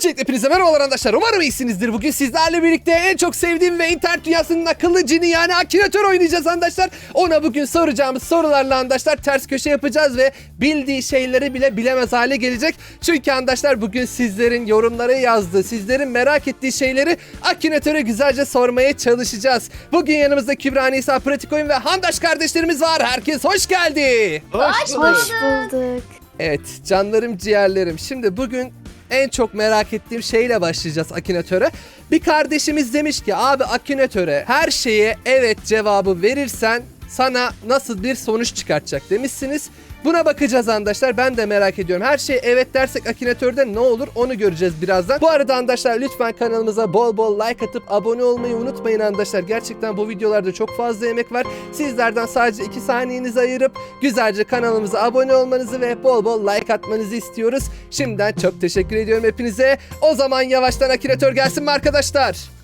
Öncelikle hepinize merhabalar arkadaşlar. Umarım iyisinizdir. Bugün sizlerle birlikte en çok sevdiğim ve internet dünyasının akıllı cini yani Akinator oynayacağız arkadaşlar. Ona bugün soracağımız sorularla arkadaşlar ters köşe yapacağız ve bildiği şeyleri bile bilemez hale gelecek. Çünkü arkadaşlar bugün sizlerin yorumlara yazdığı, sizlerin merak ettiği şeyleri Akinator'a güzelce sormaya çalışacağız. Bugün yanımızda Kübra Nisa, Pratik Oyun ve Handaş kardeşlerimiz var. Herkes hoş geldi. Hoş Hoş bulduk. Evet canlarım ciğerlerim. Şimdi bugün en çok merak ettiğim şeyle başlayacağız Akinatöre. Bir kardeşimiz demiş ki abi Akinatöre her şeye evet cevabı verirsen sana nasıl bir sonuç çıkartacak demişsiniz. Buna bakacağız arkadaşlar. Ben de merak ediyorum. Her şey evet dersek Akinator'da ne olur onu göreceğiz birazdan. Bu arada arkadaşlar lütfen kanalımıza bol bol like atıp abone olmayı unutmayın arkadaşlar. Gerçekten bu videolarda çok fazla emek var. Sizlerden sadece 2 saniyenizi ayırıp güzelce kanalımıza abone olmanızı ve bol bol like atmanızı istiyoruz. Şimdiden çok teşekkür ediyorum hepinize. O zaman yavaştan Akinator gelsin mi arkadaşlar?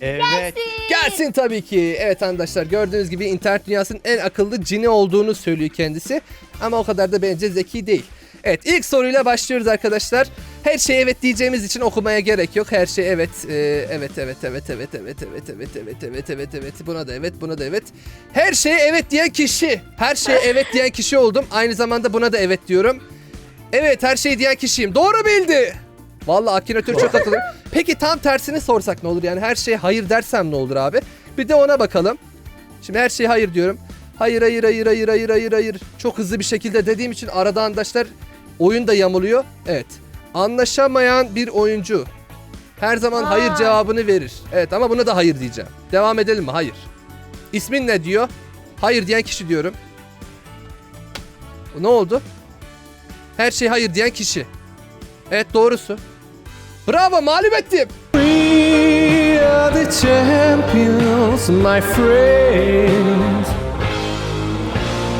Evet. Gelsin tabii ki. Evet arkadaşlar gördüğünüz gibi internet dünyasının en akıllı cini olduğunu söylüyor kendisi. Ama o kadar da bence zeki değil. Evet ilk soruyla başlıyoruz arkadaşlar. Her şey evet diyeceğimiz için okumaya gerek yok. Her şey evet. Ee, evet evet evet evet evet evet evet evet evet evet evet buna da evet buna da evet. Her şeye evet diyen kişi. Her şeye evet diyen kişi oldum. Aynı zamanda buna da evet diyorum. Evet her şey diyen kişiyim. Doğru bildi. Vallahi Akinator çok akıllı. Peki tam tersini sorsak ne olur? Yani her şeye hayır dersem ne olur abi? Bir de ona bakalım. Şimdi her şeye hayır diyorum. Hayır hayır hayır hayır hayır hayır hayır. Çok hızlı bir şekilde dediğim için arada arkadaşlar oyun da yamuluyor. Evet. Anlaşamayan bir oyuncu her zaman Aa. hayır cevabını verir. Evet ama buna da hayır diyeceğim. Devam edelim mi? Hayır. İsmin ne diyor? Hayır diyen kişi diyorum. Ne oldu? Her şey hayır diyen kişi. Evet doğrusu. Bravo mağlup ettim. We are the champions my friend.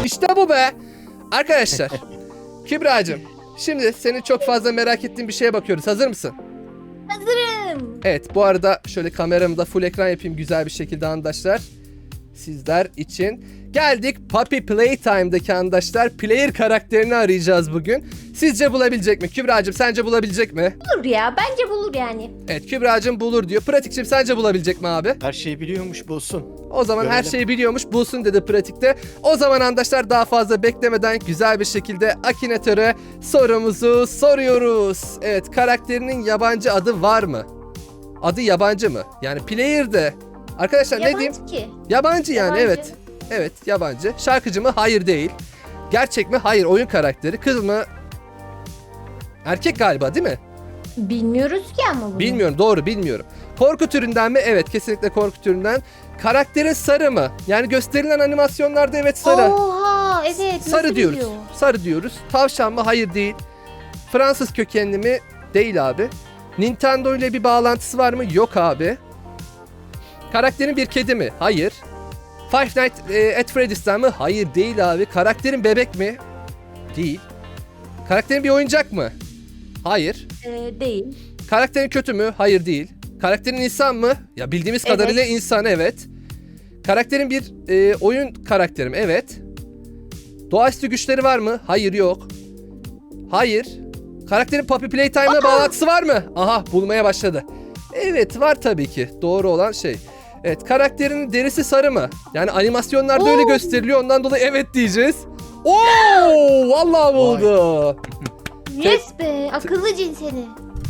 İşte bu be. Arkadaşlar. Kübra'cığım. Şimdi senin çok fazla merak ettiğin bir şeye bakıyoruz. Hazır mısın? Hazırım. Evet bu arada şöyle kameramı da full ekran yapayım güzel bir şekilde arkadaşlar. Sizler için. Geldik Puppy Playtime'daki arkadaşlar player karakterini arayacağız bugün. Sizce bulabilecek mi? Kübra'cığım sence bulabilecek mi? Bulur ya. Bence bulur yani. Evet Kübra'cığım bulur diyor. Pratikçim sence bulabilecek mi abi? Her şeyi biliyormuş bulsun. O zaman her Görelim. şeyi biliyormuş bulsun dedi pratikte. O zaman arkadaşlar daha fazla beklemeden güzel bir şekilde Akinator'a sorumuzu soruyoruz. Evet karakterinin yabancı adı var mı? Adı yabancı mı? Yani player Arkadaşlar ne Yabancı diyeyim? ki. Yabancı yani Yabancı. evet. Evet yabancı. Şarkıcı mı? Hayır değil. Gerçek mi? Hayır. Oyun karakteri. Kız mı? Erkek galiba değil mi? Bilmiyoruz ki ama bunu. Bilmiyorum doğru bilmiyorum. Korku türünden mi? Evet kesinlikle korku türünden. Karakterin sarı mı? Yani gösterilen animasyonlarda evet sarı. Oha evet. sarı diyoruz. biliyor? Sarı diyoruz. Tavşan mı? Hayır değil. Fransız kökenli mi? Değil abi. Nintendo ile bir bağlantısı var mı? Yok abi. Karakterin bir kedi mi? Hayır. Five Nights at Freddy's'ten mi? Hayır değil abi. Karakterin bebek mi? Değil. Karakterin bir oyuncak mı? Hayır. Ee, değil. Karakterin kötü mü? Hayır değil. Karakterin insan mı? Ya bildiğimiz Evet. kadarıyla insan evet. Karakterin bir e, oyun karakterim evet. Doğaüstü güçleri var mı? Hayır yok. Hayır. Karakterin Puppy Playtime'la bağlantısı var mı? Aha bulmaya başladı. Evet var tabii ki. Doğru olan şey. Evet karakterin derisi sarı mı? Yani animasyonlarda öyle Oo. gösteriliyor ondan dolayı evet diyeceğiz. Oo vallahi buldu. Yes be. Akıllı cin seni.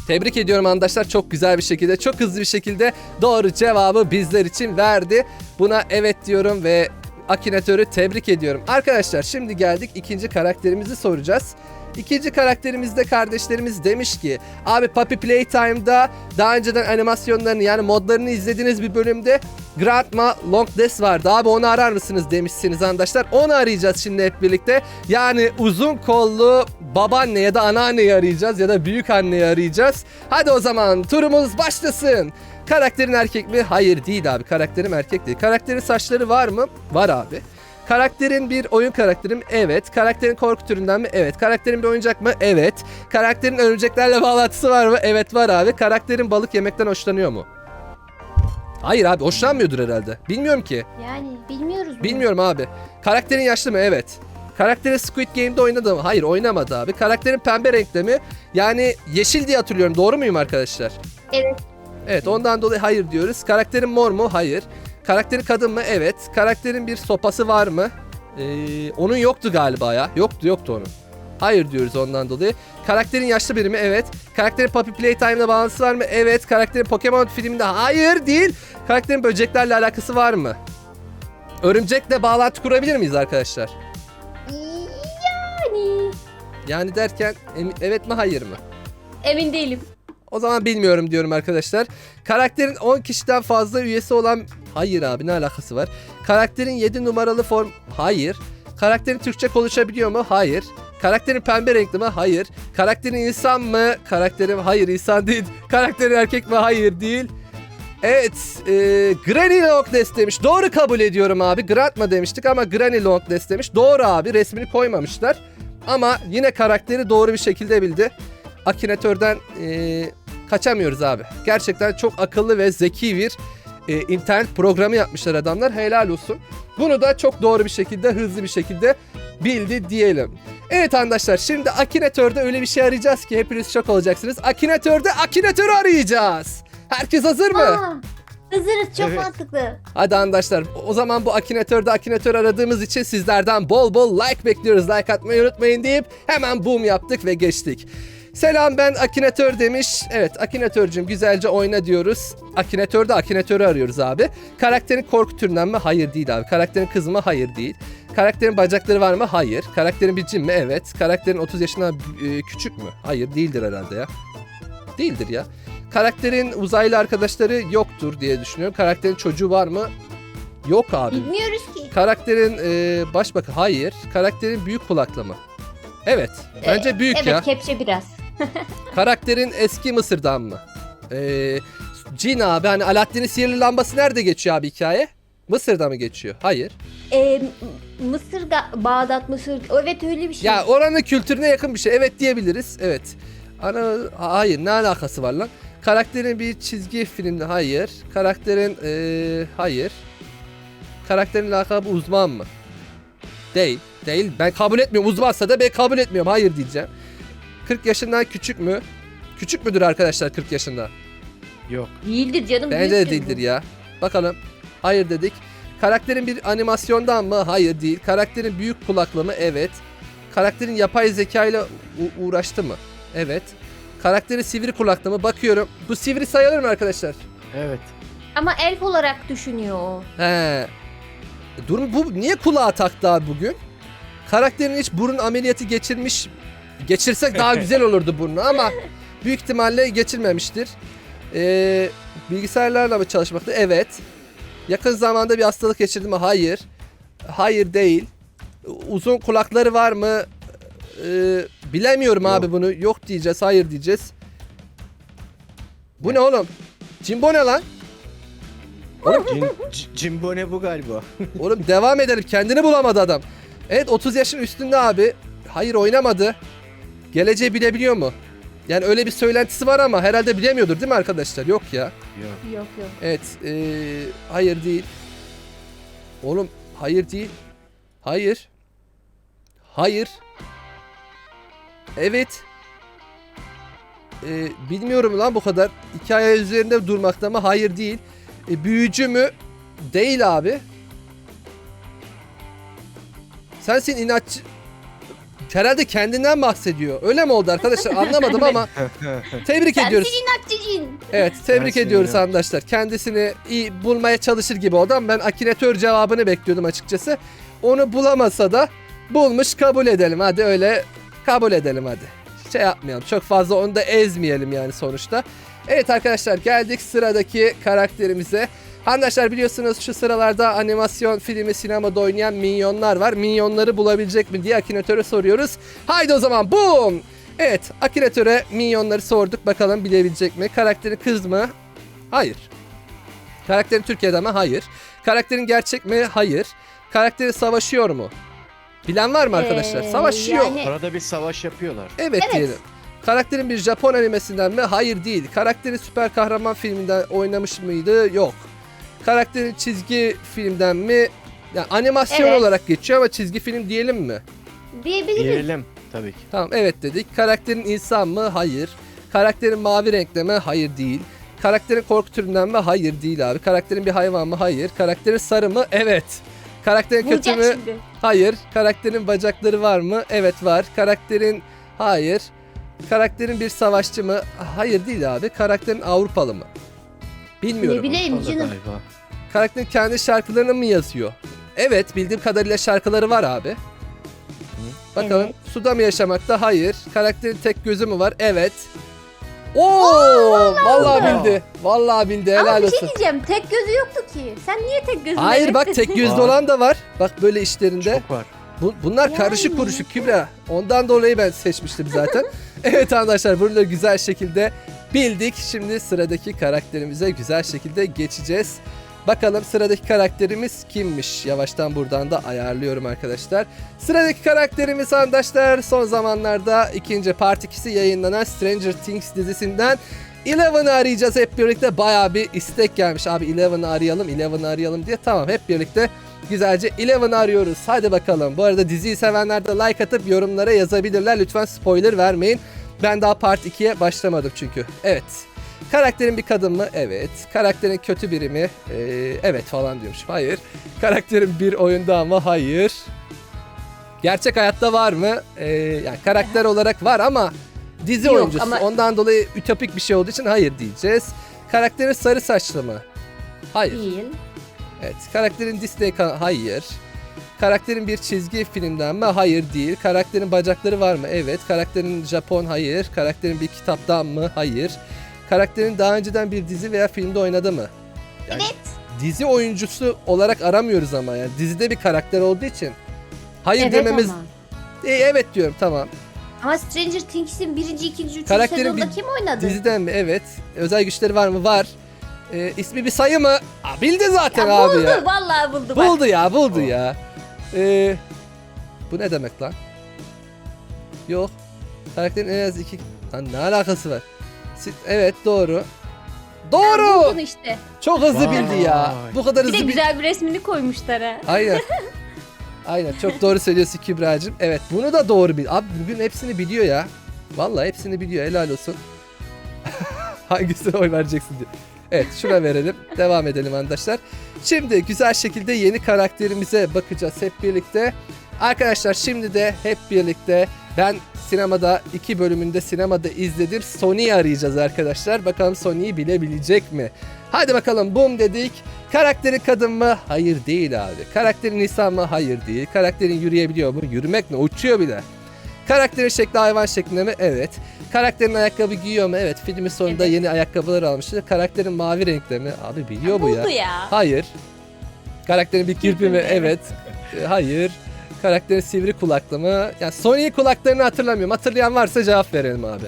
Tebrik ediyorum arkadaşlar. Çok güzel bir şekilde, çok hızlı bir şekilde doğru cevabı bizler için verdi. Buna evet diyorum ve Akinator'u tebrik ediyorum. Arkadaşlar şimdi geldik ikinci karakterimizi soracağız. İkinci karakterimizde kardeşlerimiz demiş ki abi Puppy Playtime'da daha önceden animasyonlarını yani modlarını izlediğiniz bir bölümde Grandma Long Death vardı. Abi onu arar mısınız demişsiniz arkadaşlar. Onu arayacağız şimdi hep birlikte. Yani uzun kollu babaanne ya da anneanneyi arayacağız ya da büyük anneyi arayacağız. Hadi o zaman turumuz başlasın. Karakterin erkek mi? Hayır değil abi. Karakterim erkek değil. Karakterin saçları var mı? Var abi. Karakterin bir oyun karakterim? Evet. Karakterin korku türünden mi? Evet. Karakterin bir oyuncak mı? Evet. Karakterin örümceklerle bağlantısı var mı? Evet var abi. Karakterin balık yemekten hoşlanıyor mu? Hayır abi hoşlanmıyordur herhalde. Bilmiyorum ki. Yani bilmiyoruz bunu. Bilmiyorum abi. Karakterin yaşlı mı? Evet. Karakteri Squid Game'de oynadı mı? Hayır oynamadı abi. Karakterin pembe renkte mi? Yani yeşil diye hatırlıyorum. Doğru muyum arkadaşlar? Evet. Evet ondan dolayı hayır diyoruz. Karakterin mor mu? Hayır. Karakterin kadın mı? Evet. Karakterin bir sopası var mı? Ee, onun yoktu galiba ya. Yoktu yoktu onun. Hayır diyoruz ondan dolayı. Karakterin yaşlı biri mi? Evet. Karakterin Puppy Playtime'la bağlantısı var mı? Evet. Karakterin Pokemon filminde hayır değil. Karakterin böceklerle alakası var mı? Örümcekle bağlantı kurabilir miyiz arkadaşlar? Yani. Yani derken evet mi hayır mı? Emin değilim. O zaman bilmiyorum diyorum arkadaşlar. Karakterin 10 kişiden fazla üyesi olan... Hayır abi ne alakası var? Karakterin 7 numaralı form... Hayır. Karakterin Türkçe konuşabiliyor mu? Hayır. Karakterin pembe renkli mi? Hayır. Karakterin insan mı? Karakterin hayır insan değil. Karakterin erkek mi? Hayır değil. Evet, e, Granny Longness demiş. Doğru kabul ediyorum abi. Grantma demiştik ama Granny Longness demiş. Doğru abi. Resmini koymamışlar. Ama yine karakteri doğru bir şekilde bildi. Akinatörden e, kaçamıyoruz abi. Gerçekten çok akıllı ve zeki bir e, internet programı yapmışlar adamlar. Helal olsun. Bunu da çok doğru bir şekilde, hızlı bir şekilde bildi diyelim. Evet arkadaşlar şimdi Akinatör'de öyle bir şey arayacağız ki hepiniz şok olacaksınız. Akinatör'de Akinatör'ü arayacağız. Herkes hazır mı? Aa, hazırız çok Evet. mantıklı. Hadi arkadaşlar o zaman bu Akinatör'de Akinatör aradığımız için sizlerden bol bol like bekliyoruz. Like atmayı unutmayın deyip hemen boom yaptık ve geçtik. Selam ben Akinatör demiş. Evet Akinatörcüm güzelce oyna diyoruz. Akinatör'de Akinatör'ü arıyoruz abi. Karakterin korku türünden mi? Hayır değil abi. Karakterin kız mı? Hayır değil. Karakterin bacakları var mı? Hayır. Karakterin bir cin mi? Evet. Karakterin 30 yaşından e, küçük mü? Hayır değildir herhalde ya. Değildir ya. Karakterin uzaylı arkadaşları yoktur diye düşünüyorum. Karakterin çocuğu var mı? Yok abi. Bilmiyoruz ki. Karakterin e, başbakan hayır. Karakterin büyük kulaklı mı? Evet. Bence büyük evet ya. kepçe biraz. Karakterin eski Mısır'dan mı? Ee, Cin abi hani Alaaddin'in sihirli lambası nerede geçiyor abi hikaye? Mısır'da mı geçiyor? Hayır. Ee, Mısır, Bağdat, Mısır. Evet öyle bir şey. Ya oranın kültürüne yakın bir şey. Evet diyebiliriz. Evet. Ana ha- hayır ne alakası var lan? Karakterin bir çizgi filmde hayır. Karakterin ee, hayır. Karakterin lakabı uzman mı? Değil. Değil. Ben kabul etmiyorum. Uzmansa da ben kabul etmiyorum. Hayır diyeceğim. 40 yaşından küçük mü? Küçük müdür arkadaşlar 40 yaşında? Yok. Değildir canım. Bence de değildir bu. ya. Bakalım. Hayır dedik. Karakterin bir animasyondan mı? Hayır değil. Karakterin büyük kulaklı mı? Evet. Karakterin yapay zeka ile u- uğraştı mı? Evet. Karakterin sivri kulaklı mı? Bakıyorum. Bu sivri sayılır mı arkadaşlar? Evet. Ama elf olarak düşünüyor o. He. Durum bu niye kulağa taktı abi bugün? Karakterin hiç burun ameliyatı geçirmiş geçirsek daha güzel olurdu burnu ama büyük ihtimalle geçirmemiştir. Ee, bilgisayarlarla mı çalışmakta? Evet. Yakın zamanda bir hastalık geçirdi mi? Hayır. Hayır değil. Uzun kulakları var mı? Ee, bilemiyorum Yok. abi bunu. Yok diyeceğiz, hayır diyeceğiz. Bu ne oğlum? Cimbo ne lan? Oğlum Cin, C- Cimbone bu galiba. Oğlum devam edelim. Kendini bulamadı adam. Evet 30 yaşın üstünde abi. Hayır oynamadı. Geleceği bilebiliyor mu? Yani öyle bir söylentisi var ama herhalde bilemiyordur değil mi arkadaşlar? Yok ya. Yok. Yok yok. Evet. ee, hayır değil. Oğlum hayır değil. Hayır. Hayır. Evet. Ee, bilmiyorum lan bu kadar. Hikaye üzerinde durmakta mı? Hayır değil. E, büyücü mü? Değil abi. Sensin inatçı. Herhalde kendinden bahsediyor. Öyle mi oldu arkadaşlar? Anlamadım ama tebrik ediyoruz. Sensin inatçıcın. Evet tebrik Sensin ediyoruz inatçı. arkadaşlar. Kendisini iyi bulmaya çalışır gibi oldu ama ben akinatör cevabını bekliyordum açıkçası. Onu bulamasa da bulmuş kabul edelim. Hadi öyle kabul edelim hadi. Şey yapmayalım. Çok fazla onu da ezmeyelim yani sonuçta. Evet arkadaşlar geldik sıradaki karakterimize. Arkadaşlar biliyorsunuz şu sıralarda animasyon filmi sinemada oynayan minyonlar var. Minyonları bulabilecek mi diye Akinatöre soruyoruz. Haydi o zaman boom! Evet Akinatöre minyonları sorduk bakalım bilebilecek mi? Karakteri kız mı? Hayır. Karakterin Türkiye'de mi? Hayır. Karakterin gerçek mi? Hayır. Karakteri savaşıyor mu? Bilen var mı arkadaşlar? Ee, Savaşıyor. yani- Arada bir savaş yapıyorlar. Evet, Evet. diyelim. Karakterin bir Japon animesinden mi? Hayır değil. Karakteri süper kahraman filminden oynamış mıydı? Yok. Karakterin çizgi filmden mi? Yani animasyon Evet. olarak geçiyor ama çizgi film diyelim mi? Diyebiliriz. Diyelim tabii ki. Tamam evet dedik. Karakterin insan mı? Hayır. Karakterin mavi renkte mi? Hayır değil. Karakterin korku türünden mi? Hayır değil abi. Karakterin bir hayvan mı? Hayır. Karakterin sarı mı? Evet. Karakterin kötü Vuracak mü? şimdi. Hayır. Karakterin bacakları var mı? Evet var. Karakterin hayır. Karakterin bir savaşçı mı? Hayır değil abi. Karakterin Avrupalı mı? Bilmiyorum. Ne bileyim canım. galiba. Karakterin kendi şarkılarını mı yazıyor? Evet, bildiğim kadarıyla şarkıları var abi. Bakalım Evet. suda mı yaşamakta? Hayır. Karakterin tek gözü mü var? Evet. Oo, vallahi oldu. bildi. Vallahi bildi. Ama Helal bir şey olsun. diyeceğim. Tek gözü yoktu ki. Sen niye tek gözü Hayır bak tek gözlü Var. olan da var. Bak böyle işlerinde. Çok var. Bu- bunlar Yani. karışık kuruşuk Kübra. Ondan dolayı ben seçmiştim zaten. evet arkadaşlar bunu da güzel şekilde bildik. Şimdi sıradaki karakterimize güzel şekilde geçeceğiz. Bakalım sıradaki karakterimiz kimmiş? Yavaştan buradan da ayarlıyorum arkadaşlar. Sıradaki karakterimiz arkadaşlar son zamanlarda ikinci part 2'si yayınlanan Stranger Things dizisinden Eleven'ı arayacağız hep birlikte. Bayağı bir istek gelmiş. Abi Eleven'ı arayalım, Eleven'ı arayalım diye. Tamam hep birlikte güzelce Eleven'ı arıyoruz. Hadi bakalım. Bu arada diziyi sevenler de like atıp yorumlara yazabilirler. Lütfen spoiler vermeyin. Ben daha part 2'ye başlamadım çünkü. Evet. Karakterin bir kadın mı? Evet. Karakterin kötü biri mi? Ee, evet falan diyormuş. Hayır. Karakterin bir oyunda mı? Hayır. Gerçek hayatta var mı? Ee, yani karakter olarak var ama dizi Yok, oyuncusu. ama- Ondan dolayı ütopik bir şey olduğu için hayır diyeceğiz. Karakterin sarı saçlı mı? Hayır. Değil. Evet. Karakterin Disney kan- Hayır. Karakterin bir çizgi filmden mi? Hayır değil. Karakterin bacakları var mı? Evet. Karakterin Japon? Hayır. Karakterin bir kitaptan mı? Hayır. Karakterin daha önceden bir dizi veya filmde oynadı mı? Yani Evet. Dizi oyuncusu olarak aramıyoruz ama yani dizide bir karakter olduğu için. Hayır evet dememiz... ama. E, evet diyorum tamam. Ama Stranger Things'in birinci, ikinci, üçüncü Karakterin sezonda bir kim oynadı? Diziden mi? Evet. Özel güçleri var mı? Var. E, ismi bir sayı mı? Aa, bildi zaten ya abi buldu, ya. vallahi buldu bak. Buldu ya buldu Oh. ya. Ee, bu ne demek lan? Yok. Karakterin en az iki... Lan ne alakası var? Si- Evet doğru. Doğru. buldun işte. Çok hızlı Vay. bildi ya. Bu kadar Bir de hızlı bildi. güzel bir resmini koymuşlar ha. Aynen. Aynen çok doğru söylüyorsun Kübra'cığım. Evet bunu da doğru bil. Abi bugün hepsini biliyor ya. Vallahi hepsini biliyor helal olsun. Hangisine oy vereceksin diye. Evet şuna verelim. Devam edelim arkadaşlar. Şimdi güzel şekilde yeni karakterimize bakacağız hep birlikte. Arkadaşlar şimdi de hep birlikte ben sinemada iki bölümünde sinemada izledim. Sony'yi arayacağız arkadaşlar. Bakalım Sony'yi bilebilecek mi? Hadi bakalım bum dedik. Karakterin kadın mı? Hayır değil abi. Karakterin insan mı? Hayır değil. Karakterin yürüyebiliyor mu? Yürümek ne? Uçuyor bile. Karakterin şekli hayvan şeklinde mi? Evet. Karakterin ayakkabı giyiyor mu? Evet. Filmin sonunda Evet. yeni ayakkabılar almıştı. Karakterin mavi renkte mi? Abi biliyor bu ya. Buldu ya. Hayır. Karakterin bir kirpi mi? Evet. E, Hayır. Karakterin sivri kulaklı mı? Yani Sony kulaklarını hatırlamıyorum. Hatırlayan varsa cevap verelim abi.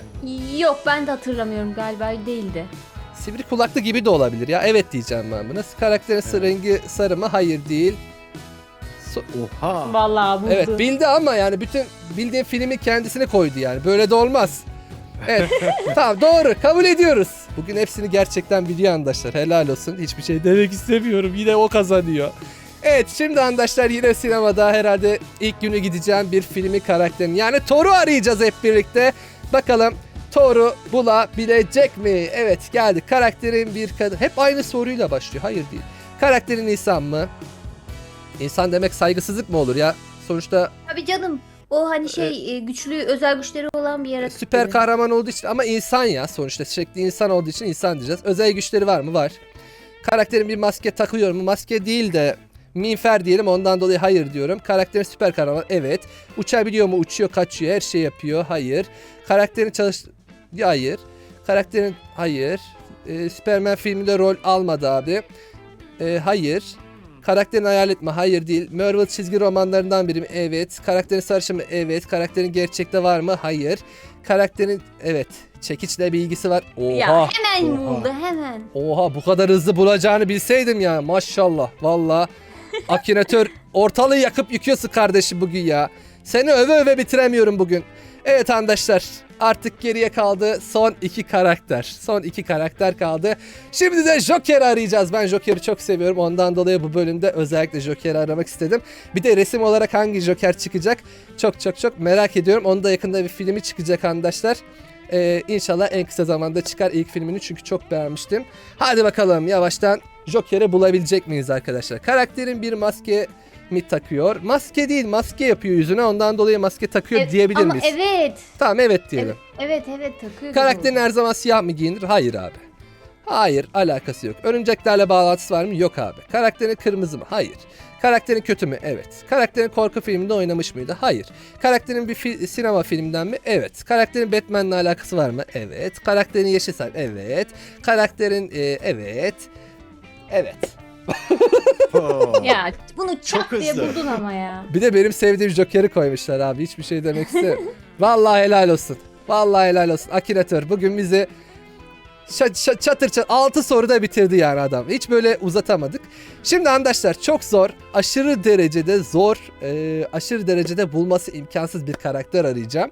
Yok ben de hatırlamıyorum galiba değildi. Sivri kulaklı gibi de olabilir ya. Evet diyeceğim ben buna. Karakterin Evet. rengi sarı mı? Hayır değil. So- Oha. Vallahi buldu. evet bildi ama yani bütün bildiğin filmi kendisine koydu yani. Böyle de olmaz. Evet. tamam doğru. Kabul ediyoruz. Bugün hepsini gerçekten biliyor arkadaşlar. Helal olsun. Hiçbir şey demek istemiyorum. Yine o kazanıyor. Evet şimdi arkadaşlar yine sinemada herhalde ilk günü gideceğim bir filmi karakterini yani Thor'u arayacağız hep birlikte. Bakalım Thor'u bulabilecek mi? Evet geldi. Karakterin bir kadın. Hep aynı soruyla başlıyor. Hayır değil. Karakterin insan mı? İnsan demek saygısızlık mı olur ya? Sonuçta Tabii canım. O hani şey e, güçlü özel güçleri olan bir yaratık. süper gibi. kahraman olduğu için ama insan ya sonuçta şekli insan olduğu için insan diyeceğiz. Özel güçleri var mı? Var. Karakterin bir maske takıyor mu? Maske değil de minfer diyelim ondan dolayı hayır diyorum. Karakterin süper kahraman evet. Uçabiliyor mu? Uçuyor, kaçıyor, her şey yapıyor. Hayır. Karakterin çalış... Hayır. Karakterin hayır. Ee, Superman filminde rol almadı abi. Ee, hayır. Karakterin hayal etme. Hayır değil. Marvel çizgi romanlarından biri mi? Evet. Karakterin sarışı mı? Evet. Karakterin gerçekte var mı? Hayır. Karakterin evet. Çekiçle bir ilgisi var. Oha. Ya hemen Oha. buldu hemen. Oha bu kadar hızlı bulacağını bilseydim ya. Maşallah. Valla. Akinator ortalığı yakıp yıkıyorsun kardeşim bugün ya. Seni öve öve bitiremiyorum bugün. Evet arkadaşlar artık geriye kaldı son iki karakter. Son iki karakter kaldı. Şimdi de Joker'i arayacağız. Ben Joker'i çok seviyorum. Ondan dolayı bu bölümde özellikle Joker'i aramak istedim. Bir de resim olarak hangi Joker çıkacak çok çok çok merak ediyorum. Onun da yakında bir filmi çıkacak arkadaşlar. Ee, inşallah en kısa zamanda çıkar ilk filmini çünkü çok beğenmiştim. Hadi bakalım yavaştan Joker'i bulabilecek miyiz arkadaşlar? Karakterin bir maske mi takıyor? Maske değil maske yapıyor yüzüne ondan dolayı maske takıyor Evet, diyebilir ama miyiz? evet. Tamam evet diyelim. Evet evet takıyor. Karakterin her zaman siyah mı giyinir? Hayır abi. Hayır alakası yok. Örümceklerle bağlantısı var mı? Yok abi. Karakterin kırmızı mı? Hayır. Karakterin kötü mü? Evet. Karakterin korku filminde oynamış mıydı? Hayır. Karakterin bir fi- sinema filminden mi? Evet. Karakterin Batman'la alakası var mı? Evet. Karakterin Yeşilsay? Evet. Karakterin e, evet. Evet. Oo. Ya bunu çak Çok diye hızlı. buldun ama ya. Bir de benim sevdiğim Joker'i koymuşlar abi. Hiçbir şey demek istemiyorum. Vallahi helal olsun. Vallahi helal olsun. Akinator bugün bizi çatır çatır 6 soruda bitirdi yani adam. Hiç böyle uzatamadık. Şimdi arkadaşlar çok zor, aşırı derecede zor, e, aşırı derecede bulması imkansız bir karakter arayacağım.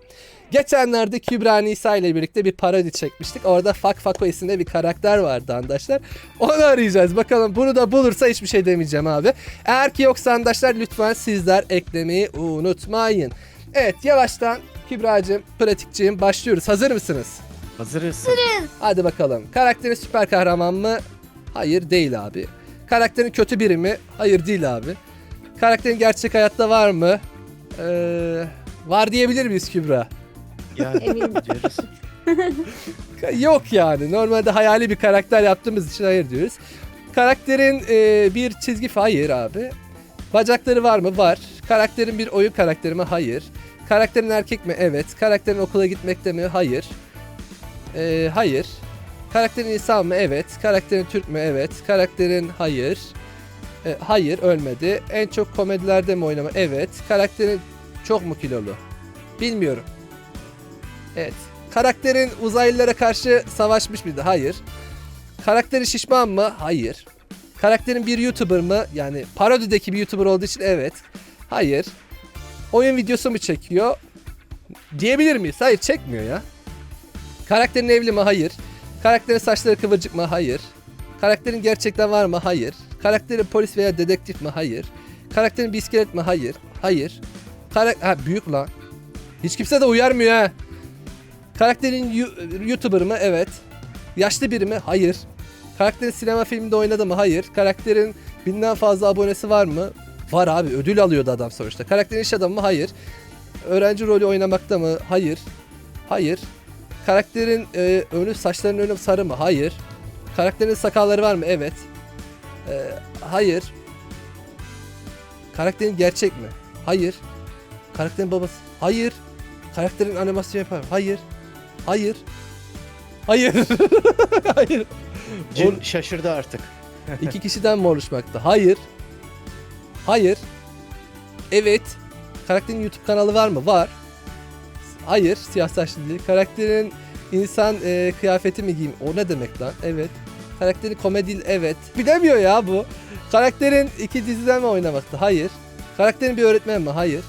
Geçenlerde Kübra Nisa ile birlikte bir parodi çekmiştik. Orada Fak Fako isimde bir karakter vardı arkadaşlar. Onu arayacağız. Bakalım bunu da bulursa hiçbir şey demeyeceğim abi. Eğer ki yoksa arkadaşlar lütfen sizler eklemeyi unutmayın. Evet yavaştan Kübra'cığım, pratikçiyim başlıyoruz. Hazır mısınız? Hazırız. Hadi bakalım. Karakterin süper kahraman mı? Hayır değil abi. Karakterin kötü biri mi? Hayır değil abi. Karakterin gerçek hayatta var mı? Ee, var diyebilir miyiz Kübra? Yani Eminim. diyoruz. Yok yani. Normalde hayali bir karakter yaptığımız için hayır diyoruz. Karakterin e, bir çizgi hayır abi. Bacakları var mı? Var. Karakterin bir oyun karakteri mi? Hayır. Karakterin erkek mi? Evet. Karakterin okula gitmekte mi? Hayır. E, hayır. Karakterin insan mı? Evet. Karakterin Türk mü? Evet. Karakterin hayır. E, hayır ölmedi. En çok komedilerde mi oynama? Evet. Karakterin çok mu kilolu? Bilmiyorum. Evet. Karakterin uzaylılara karşı savaşmış mıydı? Hayır. Karakteri şişman mı? Hayır. Karakterin bir YouTuber mı? Yani parodideki bir YouTuber olduğu için evet. Hayır. Oyun videosu mu çekiyor? Diyebilir miyiz? Hayır çekmiyor ya. Karakterin evli mi? Hayır. Karakterin saçları kıvırcık mı? Hayır. Karakterin gerçekten var mı? Hayır. Karakterin polis veya dedektif mi? Hayır. Karakterin bir iskelet mi? Hayır. Hayır. Karak ha büyük lan. Hiç kimse de uyarmıyor ha. Karakterin YouTuber mı? Evet. Yaşlı biri mi? Hayır. Karakterin sinema filminde oynadı mı? Hayır. Karakterin binden fazla abonesi var mı? Var abi. Ödül alıyordu adam sonuçta. Karakterin iş adamı mı? Hayır. Öğrenci rolü oynamakta mı? Hayır. Hayır. Karakterin e, önü saçlarının önü sarı mı? Hayır. Karakterin sakalları var mı? Evet. E, hayır. Karakterin gerçek mi? Hayır. Karakterin babası? Hayır. Karakterin animasyon yapar mı? Hayır. Hayır. Hayır. Hayır. Cin şaşırdı artık. İki kişiden mi oluşmakta? Hayır. Hayır. Evet. Karakterin YouTube kanalı var mı? Var. Hayır. Siyah saçlı değil. Karakterin insan e, kıyafeti mi giyeyim? O ne demek lan? Evet. Karakterin komedi evet. Bilemiyor ya bu. Karakterin iki diziden mi oynamakta? Hayır. Karakterin bir öğretmen mi? Hayır.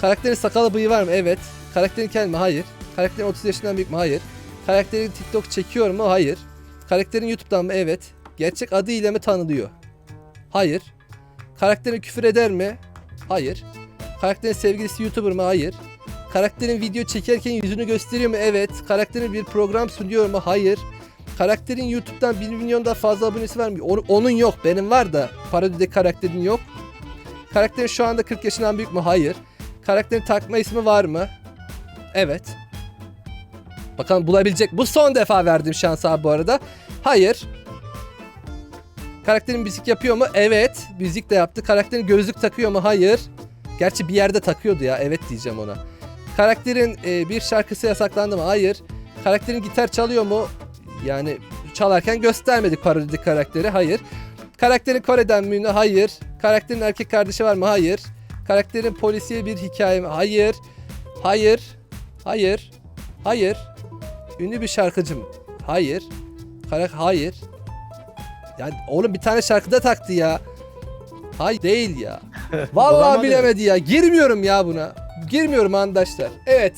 Karakterin sakalı bıyığı var mı? Evet. Karakterin kel mi? Hayır. Karakterin 30 yaşından büyük mü? Hayır. Karakterin TikTok çekiyor mu? Hayır. Karakterin YouTube'dan mı? Evet. Gerçek adı ile mi tanınıyor? Hayır. Karakterin küfür eder mi? Hayır. Karakterin sevgilisi YouTuber mı? Hayır. Karakterin video çekerken yüzünü gösteriyor mu? Evet. Karakterin bir program sunuyor mu? Hayır. Karakterin YouTube'dan 1 milyondan fazla abonesi var mı? Onu- onun yok. Benim var da parodide karakterin yok. Karakterin şu anda 40 yaşından büyük mü? Hayır. Karakterin takma ismi var mı? Evet. Bakalım bulabilecek. Bu son defa verdiğim şans abi bu arada. Hayır. Karakterin müzik yapıyor mu? Evet. Müzik de yaptı. Karakterin gözlük takıyor mu? Hayır. Gerçi bir yerde takıyordu ya. Evet diyeceğim ona. Karakterin e, bir şarkısı yasaklandı mı? Hayır. Karakterin gitar çalıyor mu? Yani çalarken göstermedik parodideki karakteri. Hayır. Karakterin Kore'den mi ünlü? Hayır. Karakterin erkek kardeşi var mı? Hayır. Karakterin polisiye bir hikaye mi? Hayır. Hayır. Hayır. Hayır. Ünlü bir şarkıcı mı? Hayır. Karak hayır. Ya oğlum bir tane şarkıda taktı ya. Hayır değil ya. Vallahi bilemedi ya. Girmiyorum ya buna. Girmiyorum arkadaşlar. Evet.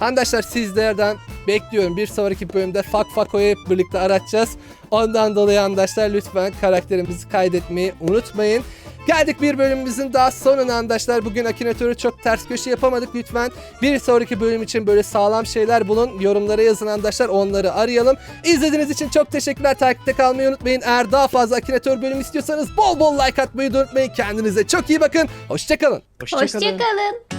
Arkadaşlar sizlerden bekliyorum. Bir sonraki bölümde Fak Fako'yu hep birlikte aratacağız. Ondan dolayı arkadaşlar lütfen karakterimizi kaydetmeyi unutmayın. Geldik bir bölümümüzün daha sonuna arkadaşlar. Bugün Akinator'u çok ters köşe yapamadık lütfen. Bir sonraki bölüm için böyle sağlam şeyler bulun. Yorumlara yazın arkadaşlar onları arayalım. İzlediğiniz için çok teşekkürler. Takipte kalmayı unutmayın. Eğer daha fazla Akinator bölümü istiyorsanız bol bol like atmayı unutmayın. Kendinize çok iyi bakın. Hoşçakalın. Hoşçakalın. Hoşçakalın.